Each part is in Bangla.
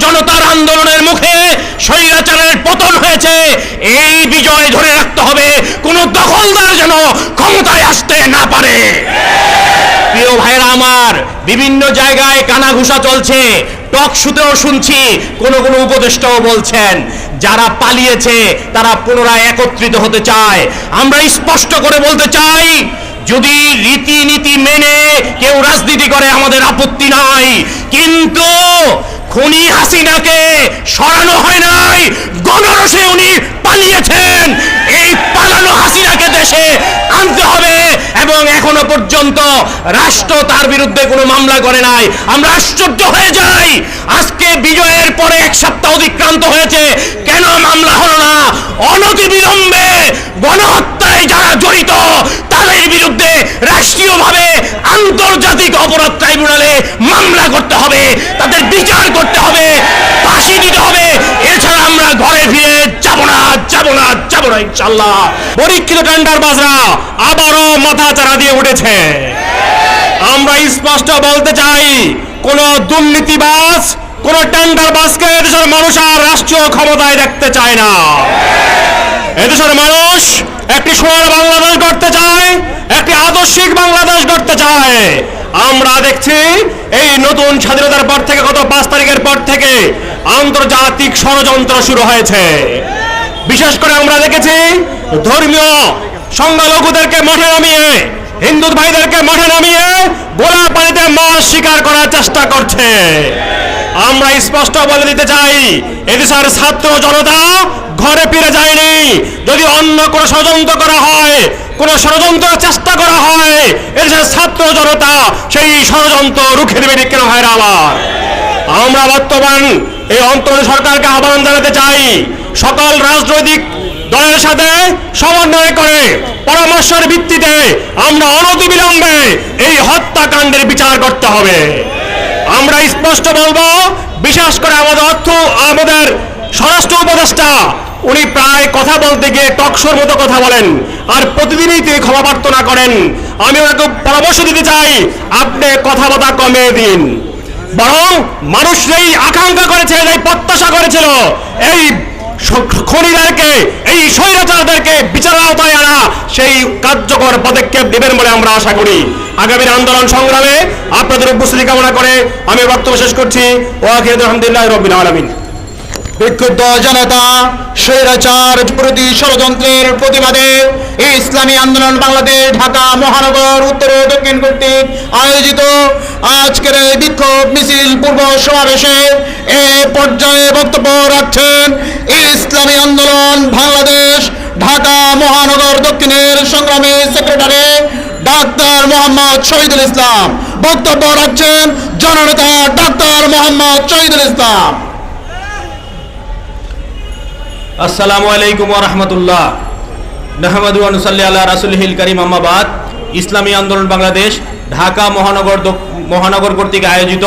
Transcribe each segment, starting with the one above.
জনতার আন্দোলনের মুখে স্বৈরাচারের পতন হয়েছে। এই বিজয় ধরে রাখতে হবে। কোনো দখলদার যেন ক্ষমতায় আসতে না পারে। প্রিয় ভাইরা আমার, বিভিন্ন জায়গায় কানাঘুষা চলছে। টক শুতেও শুনছি, কোন কোন উপদেষ্টাও বলছেন। যারা পালিয়েছে, তারা পুনরায় একত্রিত হতে চায়। আমরা স্পষ্ট করে বলতে চাই, যদি রীতিনীতি মেনে কেউ রাজনীতি করে, আমাদের আপত্তি নাই। কিন্তু খুনি হাসিনাকে সরানো হয় নাই। গণরসে উনি পালিয়েছেন। এই পালানো হাসিনাকে দেশে আনতে হবে এবং এখনও পর্যন্ত রাষ্ট্র তার বিরুদ্ধে কোনো মামলা করে নাই। আমরা আশ্চর্য হয়ে যাই। আজকে বিজয়ের পরে এক সপ্তাহ অতিক্রান্ত হয়েছে। কেন মামলা হলো না? অনতিবিলম্বে গণহত্যায় যারা জড়িত, তাদের বিরুদ্ধে রাষ্ট্রীয়ভাবে আন্তর্জাতিক অপরাধ ট্রাইব্যুনালে মামলা করতে হবে, তাদের বিচার করতে হবে, ফাঁসি দিতে হবে। এছাড়া আমরা ঘরে ফিরে যাব না যাব না যাব না ইনশাল্লাহ পরীক্ষিত টেন্ডার বাজরা আবারও মাথা চারা দিয়ে উঠেছে। আমরা স্পষ্ট বলতে চাই, কোন দুর্নীতিবাজ, কোন টেন্ডার বাসকে এদেশের মানুষ আর রাষ্ট্রীয় ক্ষমতায় দেখতে চায় না। এদেশের মানুষ একটি সোনার বাংলাদেশ গড়তে চায়, একটি আদর্শিক বাংলাদেশ গড়তে চায়। আমরা দেখছি এই নতুন স্বাধীনতার পর থেকে গত পাঁচ তারিখের পর থেকে আন্তর্জাতিক ষড়যন্ত্র শুরু হয়েছে। বিশেষ করে আমরা দেখেছি ধর্মীয় সংখ্যালঘুদেরকে মাঠে নামিয়ে, হিন্দু ভাইদেরকে মাঠে নামিয়ে গোলা পানিতে মাছ শিকার করার চেষ্টা করছে। আমরা স্পষ্ট বলে দিতে চাই, এদেশের ছাত্র জনতা ঘরে ফিরে যায়নি। যদি অন্য কোনো ষড়যন্ত্র করা হয়, কোন ষড়যন্ত্র চেষ্টা করা হয়, এদেশের ছাত্র জনতা সেই ষড়যন্ত্র রুখে দেবে কেন ভাইরা আমার? আমরা বর্তমান এই অন্তর সরকারকে আহ্বান জানাতে চাই, সকল রাজনৈতিক দলের সাথে সমন্বয় করে পরামর্শের ভিত্তিতে আমরা অনতিবিলম্বে এই হত্যাকাণ্ডের বিচার করতে হবে। আমরা স্পষ্ট বলব, বিশেষ করে আমাদের অর্থ, আমাদের স্বরাষ্ট্র উপদেষ্টা, উনি প্রায় কথা বলতে গিয়ে টকশোর মতো কথা বলেন, আর প্রতিদিনই তিনি ক্ষমা প্রার্থনা করেন। আমি ওনাকে পরামর্শ দিতে চাই, আপনি কথা কথাবার্তা কমিয়ে দিন। বরং মানুষ যেই আকাঙ্ক্ষা করেছে যেই প্রত্যাশা করেছিল, এই খনিদারকে, এই স্বৈরাচারদেরকে বিচার আওতায় আনা সেই কার্যকর পদক্ষেপ নেবেন বলে আমরা আশা করি। আগামীর আন্দোলন সংগ্রামে আপনাদের উপস্থিতি কামনা করে আমি বক্তব্য শেষ করছি। ওয়াকিদ আলহামদুলিল্লাহ রবিন আলমিন। বিক্ষুব্ধ জনতা, স্বৈরাচার প্রতি ষড়যন্ত্রের প্রতিবাদে ইসলামী আন্দোলন বাংলাদেশ, ঢাকা, মহানগর, উত্তর ও দক্ষিণ কর্তৃক আয়োজিত আজকের এই বিক্ষোভ মিছিল পূর্ব সমাবেশে এ পর্যায়ে বক্তব্য রাখছেন ইসলামী আন্দোলন বাংলাদেশ, ঢাকা, মহানগর, দক্ষিণের সংগ্রামী সেক্রেটারি ডাক্তার মোহাম্মদ শহীদুল ইসলাম। বক্তব্য রাখছেন জননেতা ডাক্তার মোহাম্মদ শহীদুল ইসলাম। আসসালামু আলাইকুম রহমতুল্লাহ নাহমাদু আনুসাল্লি আল্লাহ রাসুলহিল করিম আহমাবাদ ইসলামী আন্দোলন বাংলাদেশ ঢাকা মহানগর মহানগর কর্তৃক আয়োজিত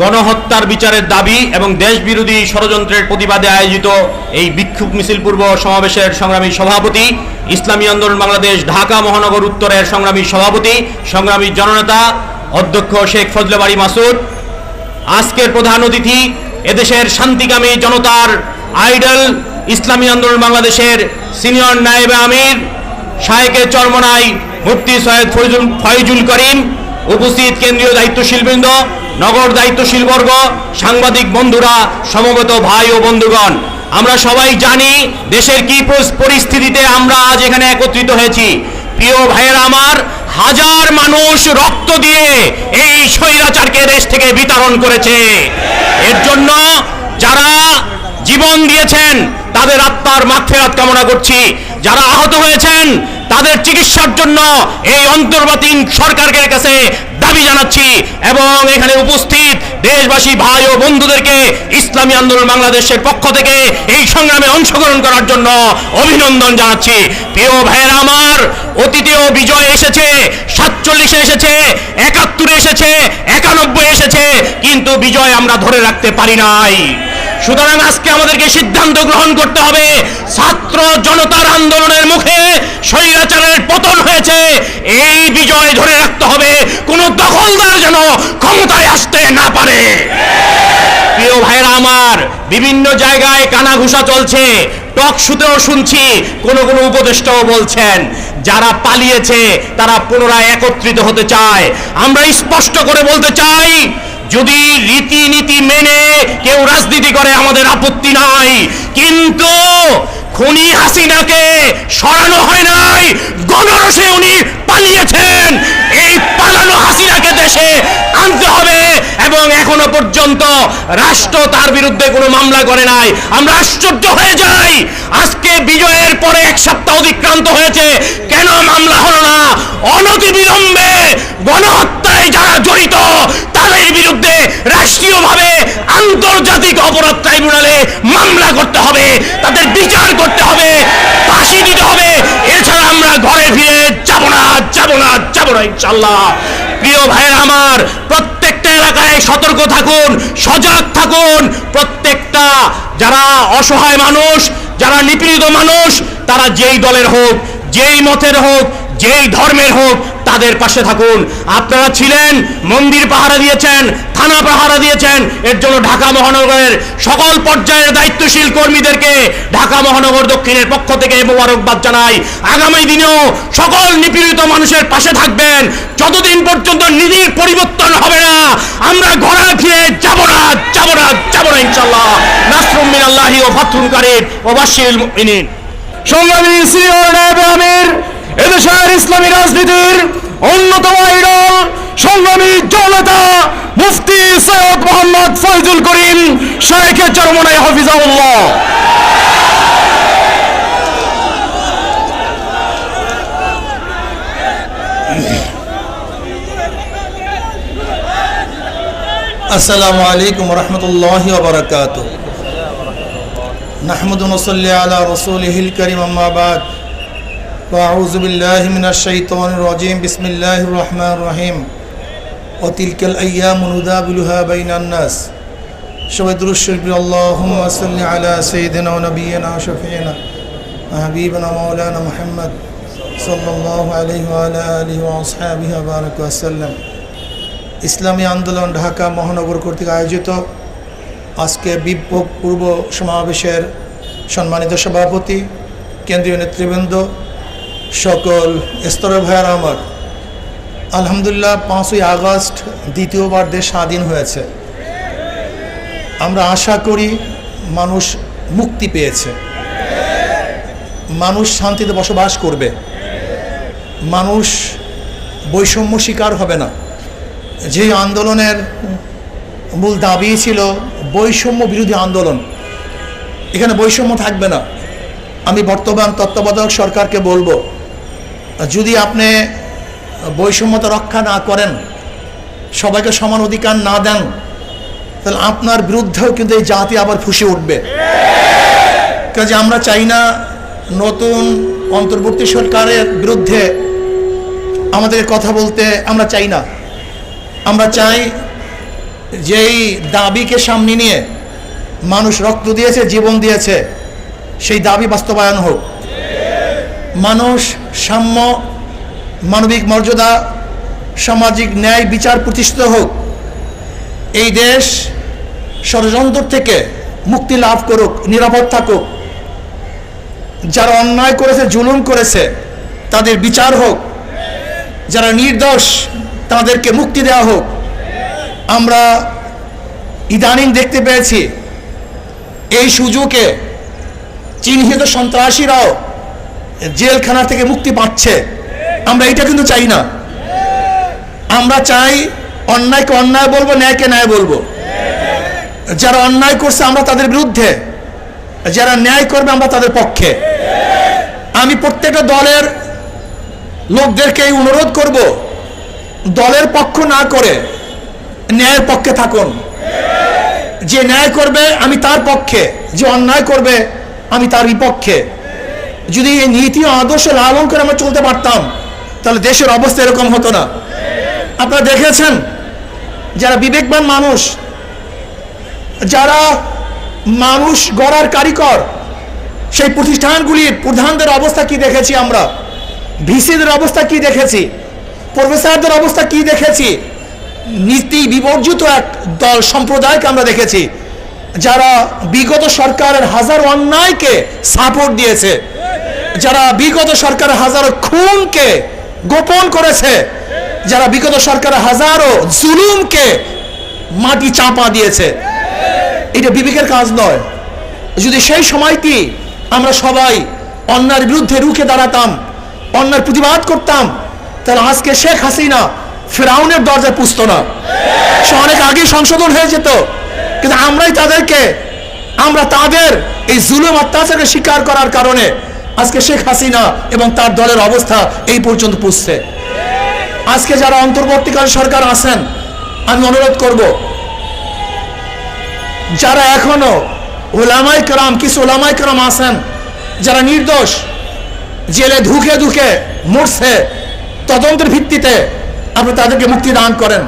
গণহত্যার বিচারের দাবি এবং দেশ বিরোধী ষড়যন্ত্রের প্রতিবাদে আয়োজিত এই বিক্ষোভ মিছিল পূর্ব সমাবেশের সংগ্রামী সভাপতি ইসলামী আন্দোলন বাংলাদেশ ঢাকা মহানগর উত্তরের সংগ্রামী সভাপতি সংগ্রামী জননেতা অধ্যক্ষ শেখ ফজলবাড়ি মাসুদ আজকের প্রধান অতিথি এদেশের শান্তিকামী জনতার আইডল ইসলামী আন্দোলন বাংলাদেশের সিনিয়র নায়েবে আমির শায়েকে চরমনাই মুফতি সৈয়দ ফয়জুল ফয়জুল করিম, উপস্থিত কেন্দ্রীয় দায়িত্বশীল বৃন্দ নগর দায়িত্বশীল বর্গ সাংবাদিক বন্ধুরা, সমবেত ভাই ও বন্ধুগণ, আমরা সবাই জানি দেশের কি পরিস্থিতিতে আমরা আজ এখানে একত্রিত হয়েছি। প্রিয় ভাইয়ের আমার, হাজার মানুষ রক্ত দিয়ে এই স্বৈরাচারকে দেশ থেকে বিতরণ করেছে। এর জন্য যারা জীবন দিয়েছেন, তাদের আত্মার মাগফিরাত কামনা করছি। যারা আহত হয়েছেন, তাদের চিকিৎসার জন্য এই অন্তর্বর্তীন সরকারকে কাছে দাবি জানাচ্ছি এবং এখানে উপস্থিত দেশবাসী, ভাই ও বন্ধুদেরকে ইসলামী আন্দোলন বাংলাদেশের পক্ষ থেকে এই সংগ্রামে অংশগ্রহণ করার জন্য অভিনন্দন জানাচ্ছি। প্রিয় ভাইয়েরা আমার, অতীতেও বিজয় এসেছে, সাতচল্লিশে এসেছে, একাত্তরে এসেছে, একানব্বই এসেছে, কিন্তু বিজয় আমরা ধরে রাখতে পারি নাই। সুতরাং আজকে আমাদেরকে সিদ্ধান্ত গ্রহণ করতে হবে। ছাত্র জনতার আন্দোলনের মুখে স্বৈরাচারের পতন হয়েছে। এই বিজয় ধরে রাখতে হবে। কোনো দখলদার যেন ক্ষমতায় আসতে না পারে। প্রিয় ভাইরা আমার, বিভিন্ন জায়গায় কানাঘুষা চলছে। টক শুতেও শুনছি, কোন কোন উপদেষ্টাও বলছেন, যারা পালিয়েছে, তারা পুনরায় একত্রিত হতে চায়। আমরা স্পষ্ট করে বলতে চাই যদি রীতিনীতি মেনে কেউ রাজনীতি করে, আমাদের আপত্তি নাই। কিন্তু খুনি হাসিনাকে সরানো হয় নাই, গণরসে উনি পালিয়েছেন। এই পালানো হাসিনাকে দেশে আনতে হবে এবং এখনও পর্যন্ত রাষ্ট্র তার বিরুদ্ধে কোনো মামলা করে নাই। আমরা আশ্চর্য হয়ে যাই, আজকে বিজয়ের পরে এক সপ্তাহ অতিক্রান্ত হয়েছে। কেন মামলা হলো না? অনতি বিলম্বে গণহত্যায় যারা জড়িত, তাদের বিরুদ্ধে রাষ্ট্রীয়ভাবে আন্তর্জাতিক অপরাধ ট্রাইব্যুনালে মামলা করতে হবে, তাদের বিচার করতে হবে, ফাঁসি দিতে হবে। এছাড়া আমরা ঘরে ফিরে যাব না যাব না যাব না ইনশাল্লাহ প্রিয় ভাইয়ের আমার, প্রত্যেকটা এলাকায় সতর্ক থাকুন, সজাগ থাকুন। প্রত্যেকটা যারা অসহায় মানুষ, যারা নিপীড়িত মানুষ, তারা যেই দলের হোক, যেই মতের হোক, যেই ধর্মের হোক তাদের পাশে থাকুন। আপনারা ছিলেন, মন্দির পাহারা দিয়েছেন, থানা পাহারা দিয়েছেন, এর জন্য ঢাকা মহানগরের সকল পর্যায়ের দায়িত্বশীল কর্মীদেরকে ঢাকা মহানগর দক্ষিণের পক্ষ থেকে মোবারকবাদ জানাই। আগামী দিনেও সকল নিপীড়িত মানুষের পাশে থাকবেন। যতদিন পর্যন্ত নীতির পরিবর্তন হবে না, আমরা ঘোরা ফিরে যাব না যাব না যাব না ইনশাল্লাহ নাসরুম মিনাল্লাহি ও ফাতহুন কারীম ও বাশশিরিল মুমিনিন। সংগ্রামী সিনিয়র নায়েব আমির, এদেশের ইসলামী রাজনীতির অন্যতম আইডল সংগ্রামী জনতা মুফতি সৈয়দ মোহাম্মদ ফয়জুল করিম শেখে চরমনাই হাফিজাউল্লাহ আসসালামু আলাইকুম রহমতুল্লাহ বারকাত নাহমুদ নসল্লি আলা রসুল হিল করিম আম্মাবাদ وأعوذ بالله من الشيطان الرجيم بسم الله الرحمن الرحيم وتلك الأيام ندابلها بين الناس شهد الشرك اللهم صل على سيدنا ونبينا وشفيعنا وحبيبنا مولانا محمد صلى الله عليه وعلى آله وأصحابه وبارك وسلم ইসলামী আন্দোলন ঢাকা মহানগর কর্তৃক আয়োজিত আজকে বিপ্লব পূর্ব সমাবেশের সম্মানিত সভাপতি কেন্দ্রীয় নেতৃবৃন্দ সকল স্তরের ভাইয়ার আমার, আলহামদুলিল্লাহ পাঁচই আগস্ট দ্বিতীয়বার দেশ স্বাধীন হয়েছে। আমরা আশা করি মানুষ মুক্তি পেয়েছে। মানুষ শান্তিতে বসবাস করবে। মানুষ বৈষম্য শিকার হবে না। যে আন্দোলনের মূল দাবি ছিল বৈষম্য বিরোধী আন্দোলন। এখানে বৈষম্য থাকবে না। আমি বর্তমান তত্ত্বাবধায়ক সরকারকে বলব যদি আপনি বৈষম্যতা রক্ষা না করেন, সবাইকে সমান অধিকার না দেন, তাহলে আপনার বিরুদ্ধেও কিন্তু এই জাতি আবার ফুসে উঠবে। কাজে আমরা চাই না নতুন অন্তর্বর্তী সরকারের বিরুদ্ধে আমাদের কথা বলতে আমরা চাই না। আমরা চাই যেই দাবিকে সামনে নিয়ে মানুষ রক্ত দিয়েছে, জীবন দিয়েছে, সেই দাবি বাস্তবায়ন হোক। মানুষ, সাম্য, মানবিক মর্যাদা, সামাজিক ন্যায় বিচার প্রতিষ্ঠিত হোক। এই দেশ ষড়যন্ত্র থেকে মুক্তি লাভ করুক, নিরাপদ থাকুক। যারা অন্যায় করেছে, জুলুম করেছে, তাদের বিচার হোক। যারা নির্দোষ, তাদেরকে মুক্তি দেওয়া হোক। আমরা ইদানিং দেখতে পেয়েছি, এই সুযোগে চিহ্নিত সন্ত্রাসীরাও জেলখানা থেকে মুক্তি পাচ্ছে। আমরা এটা কিন্তু চাই না। আমরা চাই অন্যায়কে অন্যায় বলব, ন্যায়কে ন্যায় বলব। যারা অন্যায় করছে আমরা তাদের বিরুদ্ধে, যারা ন্যায় করবে আমরা তাদের পক্ষে। আমি প্রত্যেকটা দলের লোকদেরকে এই অনুরোধ করব, দলের পক্ষ না করে ন্যায়ের পক্ষে থাকুন। যে ন্যায় করবে, আমি তার পক্ষে। যে অন্যায় করবে, আমি তার বিপক্ষে। যদি এই নীতি আদর্শ লালন করে আমরা চলতে পারতাম, তাহলে দেশের অবস্থা এরকম হতো না। আপনারা দেখেছেন, যারা বিবেকবান মানুষ, যারা মানুষ গড়ার কারিকর, সেই প্রতিষ্ঠানগুলির প্রধানদের অবস্থা কি দেখেছি আমরা? ভিসিদের অবস্থা কি দেখেছি? প্রফেসরদের অবস্থা কি দেখেছি? নীতি বিবর্জিত এক দল সম্প্রদায়কে আমরা দেখেছি, যারা বিগত সরকারের হাজার অন্যায়কে সাপোর্ট দিয়েছে। যারা বিগত সরকারের হাজারো খুনকে গোপন করেছে, যারা বিগত সরকারের হাজারো জুলুমকে মাটি চাপা দিয়েছে, এটা বিবেকের কাজ নয়। যদি সেই সময়টি আমরা সবাই অন্যার বিরুদ্ধে রুখে দাঁড়াতাম, অন্যার প্রতিবাদ করতাম, তাহলে আজকে শেখ হাসিনা ফেরাউনের দরজায় পুষত না। সে অনেক আগে সংশোধন হয়ে যেত, কিন্তু আমরাই তাদেরকে, আমরা তাদের এই জুলুম অত্যাচারকে স্বীকার করার কারণে আজকে শেখ হাসিনা এবং তার দলের অবস্থা এই পর্যন্ত পুষছে। আজকে যারা অন্তর্বর্তীকালীন সরকার আছেন, আমি অনুরোধ করব, যারা এখনও ওলামাই কেরাম, কিছু ওলামাই কেরাম আছেন, যারা নির্দোষ, জেলে ধুকে ধুকে মরছে, তদন্তের ভিত্তিতে আপনি তাদেরকে মুক্তি দান করেন।